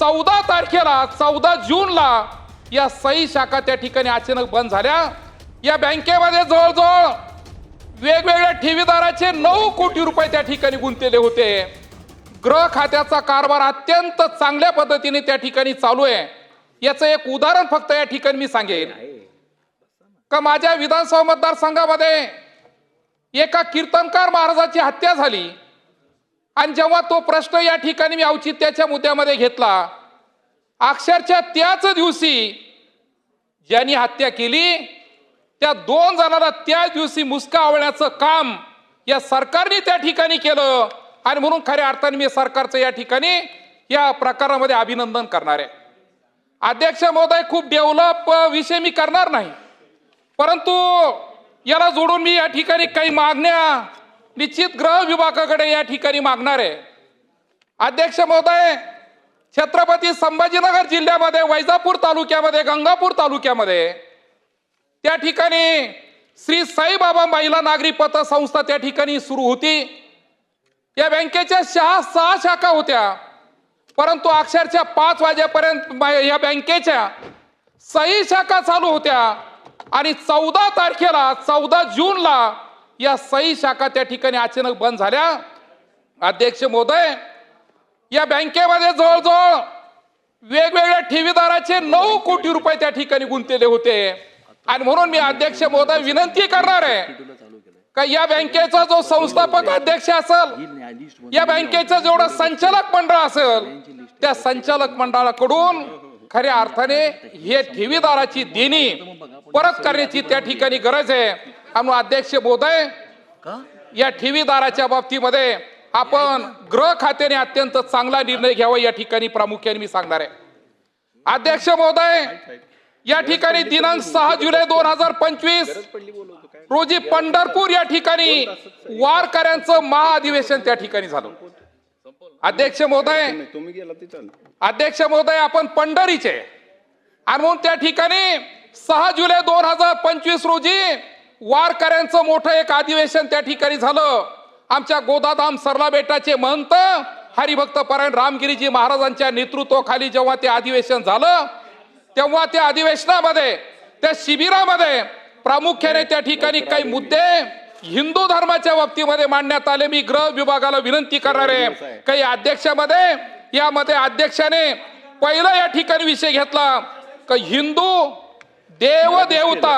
चौदा तारखेला चौदा जूनला या सही शाखा त्या ठिकाणी अचानक बंद झाल्या. या बँकेमध्ये जवळजवळ वेगवेगळ्या ठेवीदाराचे नऊ कोटी रुपये त्या ठिकाणी गुंतलेले होते. ग्रह खात्याचा कारभार अत्यंत चांगल्या पद्धतीने त्या ठिकाणी चालू आहे. याचं एक उदाहरण फक्त या ठिकाणी मी सांगेन. का माझ्या विधानसभा मतदारसंघामध्ये एका कीर्तनकार महाराजाची हत्या झाली. आणि जेव्हा तो प्रश्न या ठिकाणी मी औचित्याच्या मुद्द्यामध्ये घेतला अक्षरशः त्याच दिवशी ज्यांनी हत्या केली त्या दोन जणांना त्याच दिवशी मुसका आवळण्याचं काम या सरकारने त्या ठिकाणी केलं आणि म्हणून खऱ्या अर्थाने मी सरकारचं या ठिकाणी या प्रकारामध्ये अभिनंदन करणार आहे. अध्यक्ष महोदय खूप डेव्हलप विषय मी करणार नाही. परंतु याला जोडून मी या ठिकाणी काही मागण्या निश्चित ग्रह विभागाकडे या ठिकाणी मागणार आहे. अध्यक्ष महोदय छत्रपती संभाजीनगर जिल्ह्यामध्ये वैजापूर तालुक्यामध्ये गंगापूर तालुक्यामध्ये त्या ठिकाणी श्री साईबाबा महिला नागरी पतसंस्था त्या ठिकाणी सुरू होती. या बँकेच्या सहा सहा शाखा होत्या. परंतु अक्षरशः पाच वाजेपर्यंत या बँकेच्या सही शाखा चालू होत्या. आणि चौदा तारखेला चौदा जूनला या सही शाखा त्या ठिकाणी अचानक बंद झाल्या. अध्यक्ष महोदय या बँकेमध्ये जवळजवळ वेगवेगळ्या ठेवीदाराचे नऊ कोटी रुपये त्या ठिकाणी गुंतलेले होते. आणि म्हणून मी अध्यक्ष महोदय विनंती करणार आहे का या बँकेचा जो संस्थापक अध्यक्ष असेल या बँकेचं जेवढं संचालक मंडळ असेल त्या संचालक मंडळाकडून खऱ्या अर्थाने हे ठेवीदाराची देणी परत करण्याची त्या ठिकाणी गरज आहे. आणि अध्यक्ष महोदय या ठेवीदाराच्या बाबतीमध्ये आपण गृह खात्याने अत्यंत चांगला निर्णय घ्यावा या ठिकाणी प्रामुख्याने मी सांगणार आहे. अध्यक्ष महोदय या ठिकाणी दिनांक सहा जुलै दोन हजार पंचवीस रोजी पंढरपूर या ठिकाणी वारकऱ्यांचं महाअधिवेशन त्या ठिकाणी झालं. अध्यक्ष महोदय अध्यक्ष महोदय आपण पंढरीचे. आणि म्हणून त्या ठिकाणी सहा जुलै दोन हजार पंचवीस रोजी वारकऱ्यांचं मोठं एक अधिवेशन त्या ठिकाणी झालं. आमच्या गोदाधाम सरला बेटाचे महंत हरिभक्त परायण रामगिरीजी महाराजांच्या नेतृत्वाखाली जेव्हा ते अधिवेशन झालं तेव्हा त्या अधिवेशनामध्ये त्या शिबिरामध्ये प्रामुख्याने त्या ठिकाणी काही मुद्दे हिंदू धर्माच्या बाबतीमध्ये मांडण्यात आले. मी गृह विभागाला विनंती करणार आहे. काही अध्यक्षामध्ये यामध्ये अध्यक्षाने पहिला या ठिकाणी विषय घेतला का हिंदू देव देवता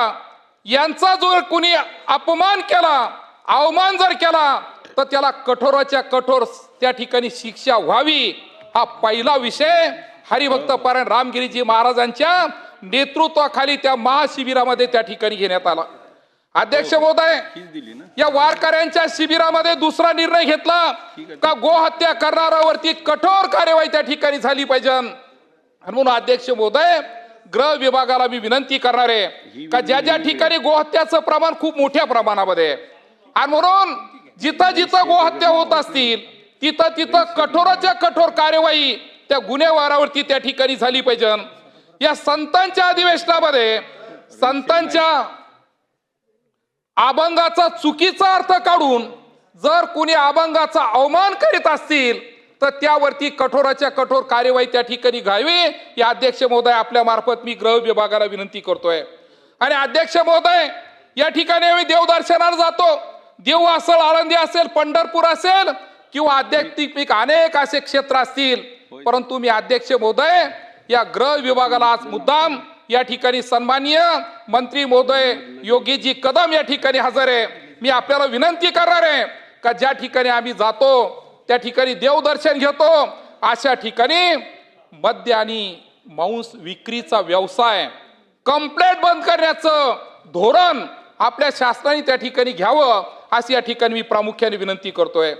यांचा जर कुणी अपमान केला अवमान जर केला तर त्याला कठोराच्या कठोर त्या ठिकाणी शिक्षा व्हावी. हा पहिला विषय. हरिभक्त पारायण रामगिरीजी महाराजांच्या नेतृत्वाखाली त्या महाशिबिरामध्ये त्या ठिकाणी घेण्यात आला. अध्यक्ष महोदय हीच दिली ना. या वारकऱ्यांच्या शिबिरामध्ये दुसरा निर्णय घेतला का गोहत्या करणाऱ्यावरती कठोर कार्यवाही त्या ठिकाणी झाली पाहिजे. म्हणून अध्यक्ष महोदय गृह विभागाला मी विनंती करणार आहे का ज्या ज्या ठिकाणी गोहत्याचं प्रमाण खूप मोठ्या प्रमाणामध्ये आणि म्हणून जिथं जिथं गोहत्या होत असतील तिथं तिथं कठोराच्या कठोर कार्यवाही त्या गुन्हेगारावरती त्या ठिकाणी झाली पाहिजे. या संतांच्या अधिवेशनामध्ये संतांच्या अभंगाचा चुकीचा अर्थ काढून जर कुणी अभंगाचा अवमान करीत असतील तर त्यावरती कठोराच्या कठोर कार्यवाही त्या ठिकाणी घ्यावी. या अध्यक्ष महोदय आपल्या मार्फत मी गृह विभागाला विनंती करतोय. आणि अध्यक्ष महोदय या ठिकाणी आम्ही देवदर्शनाला जातो. देव असेल आळंदी असेल पंढरपूर असेल किंवा आध्यात्मिक अनेक असे क्षेत्र असतील. परंतु मी अध्यक्ष महोदय या गृह विभागाला आज मुद्दाम या ठिकाणी सन्माननीय मंत्री महोदय योगीजी कदम या ठिकाणी हजर आहे. मी आपल्याला विनंती करणार आहे का ज्या ठिकाणी आम्ही जातो त्या ठिकाणी देवदर्शन घेतो. अशा ठिकाणी मद्य आणि मांस विक्रीचा व्यवसाय कंप्लेंट बंद करण्याचं धोरण आपल्या शासनाने त्या ठिकाणी घ्यावं अशी या ठिकाणी मी प्रामुख्याने विनंती करतोय.